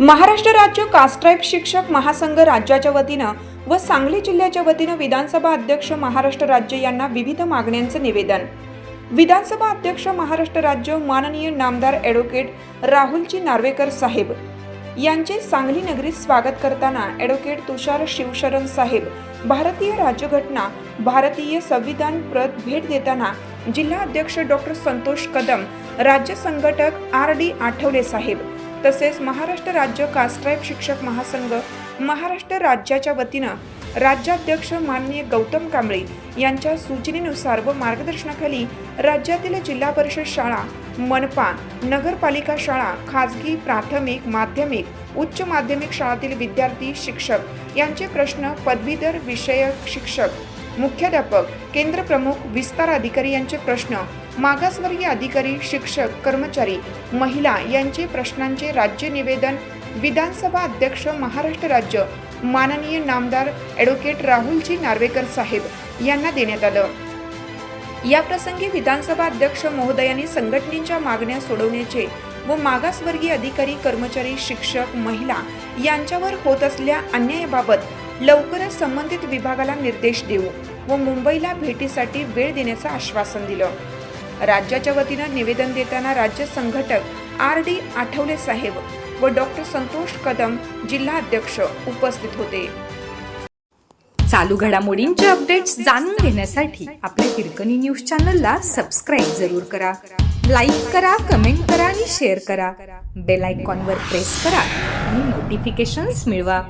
महाराष्ट्र राज्य कास्ट्राईब शिक्षक महासंघ राज्याच्या वतीनं व सांगली जिल्ह्याच्या वतीनं विधानसभा अध्यक्ष महाराष्ट्र राज्य यांना विविध मागण्यांचं निवेदन. विधानसभा अध्यक्ष महाराष्ट्र राज्य माननीय नामदार ॲडव्होकेट राहुलजी नार्वेकर साहेब यांचे सांगली नगरीत स्वागत करताना ॲडव्होकेट तुषार शिवशरण साहेब भारतीय राज्यघटना भारतीय संविधान प्रत भेट देताना जिल्हा अध्यक्ष डॉक्टर संतोष कदम राज्य संघटक आर डी आठवले साहेब तसेच महाराष्ट्र राज्य कास्ट्राईब शिक्षक महासंघ महाराष्ट्र राज्याच्या वतीनं राज्याध्यक्ष माननीय गौतम कांबळे यांच्या सूचनेनुसार व मार्गदर्शनाखाली राज्यातील जिल्हा परिषद शाळा मनपा नगरपालिका शाळा खाजगी प्राथमिक माध्यमिक उच्च माध्यमिक शाळातील विद्यार्थी शिक्षक यांचे प्रश्न पदवीधर विषयक शिक्षक मुख्याध्यापक केंद्रप्रमुख विस्तार अधिकारी यांचे प्रश्न मागासवर्गीय अधिकारी शिक्षक कर्मचारी महिला यांचे प्रश्नांचे राज्य निवेदन विधानसभा अध्यक्ष महाराष्ट्र राज्य माननीय नामदार ॲडव्होकेट राहुलजी नार्वेकर साहेब यांना देण्यात आलं. याप्रसंगी विधानसभा अध्यक्ष महोदयांनी संघटनेच्या मागण्या सोडवण्याचे व मागासवर्गीय अधिकारी कर्मचारी शिक्षक महिला यांच्यावर होत असल्या अन्यायाबाबत लवकरच संबंधित विभागाला निर्देश देऊ व मुंबईला भेटीसाठी वेळ देण्याचं आश्वासन दिलं. राज्याच्या वतीनं निवेदन देताना राज्य संघटक आर डी आठवले साहेब व डॉक्टर संतोष कदम जिल्हा अध्यक्ष उपस्थित होते. चालू घडामोडींचे अपडेट्स जाणून घेण्यासाठी आपल्या हिरकणी न्यूज चॅनलला सबस्क्राईब जरूर करा. लाईक करा कमेंट करा आणि शेअर करा. बेल आयकॉनवर प्रेस करा आणि नोटिफिकेशन्स मिळवा.